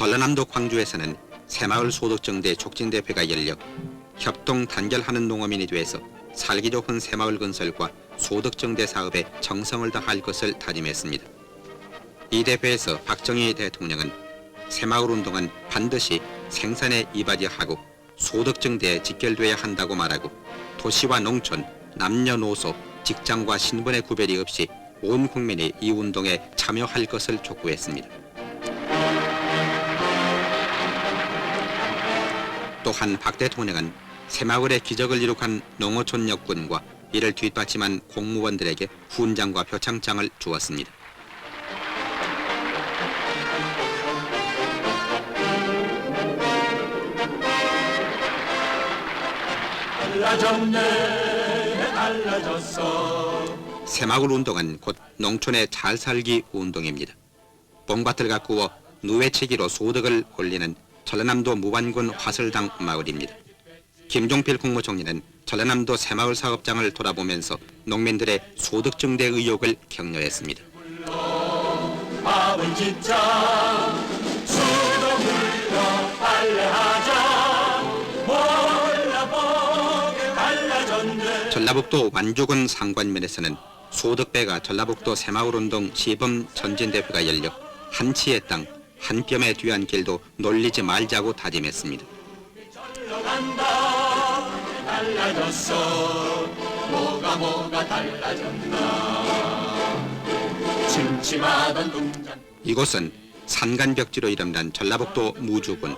전라남도 광주에서는 새마을 소득정대 촉진대회가 열려 협동 단결하는 농어민이 돼서 살기 좋은 새마을 건설과 소득정대 사업에 정성을 다할 것을 다짐했습니다. 이 대회에서 박정희 대통령은 새마을 운동은 반드시 생산에 이바지하고 소득정대에 직결돼야 한다고 말하고 도시와 농촌, 남녀노소, 직장과 신분의 구별이 없이 온 국민이 이 운동에 참여할 것을 촉구했습니다. 또한 박 대통령은 새마을의 기적을 이룩한 농어촌 역군과 이를 뒷받침한 공무원들에게 훈장과 표창장을 주었습니다. 달라졌네 달라졌어 새마을 운동은 곧 농촌의 잘 살기 운동입니다. 뽕밭을 가꾸어 누에치기로 소득을 올리는 전라남도 무반군 화설당 마을입니다. 김종필 국무총리는 전라남도 새마을 사업장을 돌아보면서 농민들의 소득 증대 의욕을 격려했습니다. 전라북도 완주군 상관면에서는 소득배가 전라북도 새마을운동 시범 전진대회가 열려 한치의 땅, 한 뼘의 뒤안 길도 놀리지 말자고 다짐했습니다. 이곳은 산간벽지로 이름난 전라북도 무주군.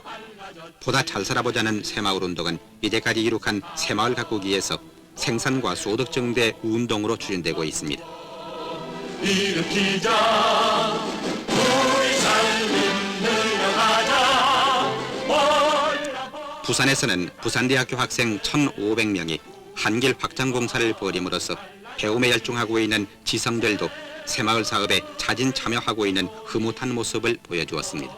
보다 잘 살아보자는 새마을 운동은 이제까지 이룩한 새마을 가꾸기에서 생산과 소득 증대 운동으로 추진되고 있습니다. 일으키자 부산에서는 부산대학교 학생 1,500명이 한길 확장 공사를 벌임으로써 배움에 열중하고 있는 지성들도 새마을 사업에 자진 참여하고 있는 흐뭇한 모습을 보여주었습니다.